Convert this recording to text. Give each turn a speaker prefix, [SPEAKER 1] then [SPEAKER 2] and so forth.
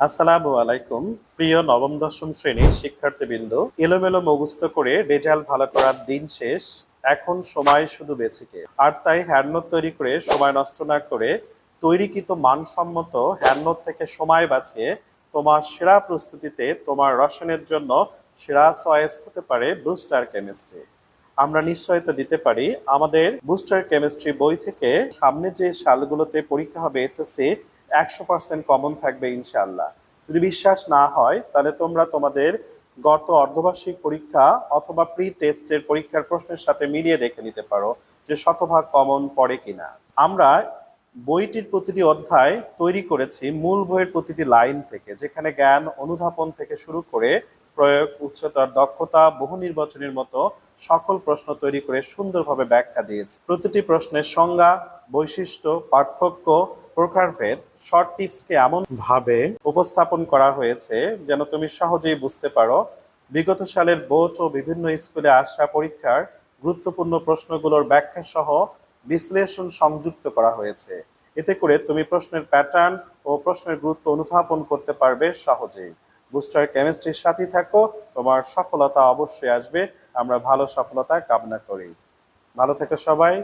[SPEAKER 1] আসসালামু আলাইকুম, প্রিয় নবম, দশম শ্রেণির শিক্ষার্থীবৃন্দ। এলোমেলো মুখস্থ করে রেজাল্ট ভালো করার দিন শেষ, এখন সময় শুধু বেঁচেকে আর তাই হ্যান্ডনোট তৈরি করে সময় নষ্ট না করে তৈরিকৃত মানসম্মত হ্যান্ডনোট থেকে সময় বাঁচিয়ে তোমার সেরা প্রস্তুতিতে তোমার রসনের জন্য সেরা চয়েস হতে পারে বুস্টার কেমিস্ট্রি। আমরা নিশ্চয়তা দিতে পারি, আমাদের বুস্টার কেমিস্ট্রি বই থেকে সামনে যে সালগুলোতে পরীক্ষা হবে এসএসসি একশো পার্সেন্ট কমন থাকবে ইনশাআল্লাহ। যদি বিশ্বাস না হয়, তাহলে তোমরা তোমাদের গত অর্ধবার্ষিক পরীক্ষা অথবা প্রি টেস্টের পরীক্ষার প্রশ্নের সাথে মিলিয়ে দেখে নিতে পারো যে শতভাগ কমন পড়ে কিনা। আমরা বইটির প্রতিটি অধ্যায় তৈরি করেছি মূল বইয়ের প্রতিটি লাইন থেকে, যেখানে জ্ঞান অনুধাবন থেকে শুরু করে প্রয়োগ, উচ্চতর দক্ষতা, বহু নির্বাচনের মতো সকল প্রশ্ন তৈরি করে সুন্দরভাবে ব্যাখ্যা দিয়েছে। প্রতিটি প্রশ্নের সংজ্ঞা, বৈশিষ্ট্য, পার্থক্য প্রকারভেদ শর্ট টিপসকে এমন ভাবে উপস্থাপন করা হয়েছে যেন তুমি সহজেই বুঝতে পারো। বিগত সালের বোর্ড ও বিভিন্ন স্কুলে আসা পরীক্ষার গুরুত্বপূর্ণ প্রশ্নগুলোর ব্যাখ্যা সহ বিশ্লেষণ সংযুক্ত করা হয়েছে। এতে করে তুমি প্রশ্নের প্যাটার্ন ও প্রশ্নের গুরুত্ব অনুধাবন করতে পারবে সহজেই। বুস্টার কেমিস্ট্রির সাথে থাকো, তোমার সফলতা অবশ্যই আসবে। আমরা ভালো সফলতা কামনা করি। ভালো থেকো সবাই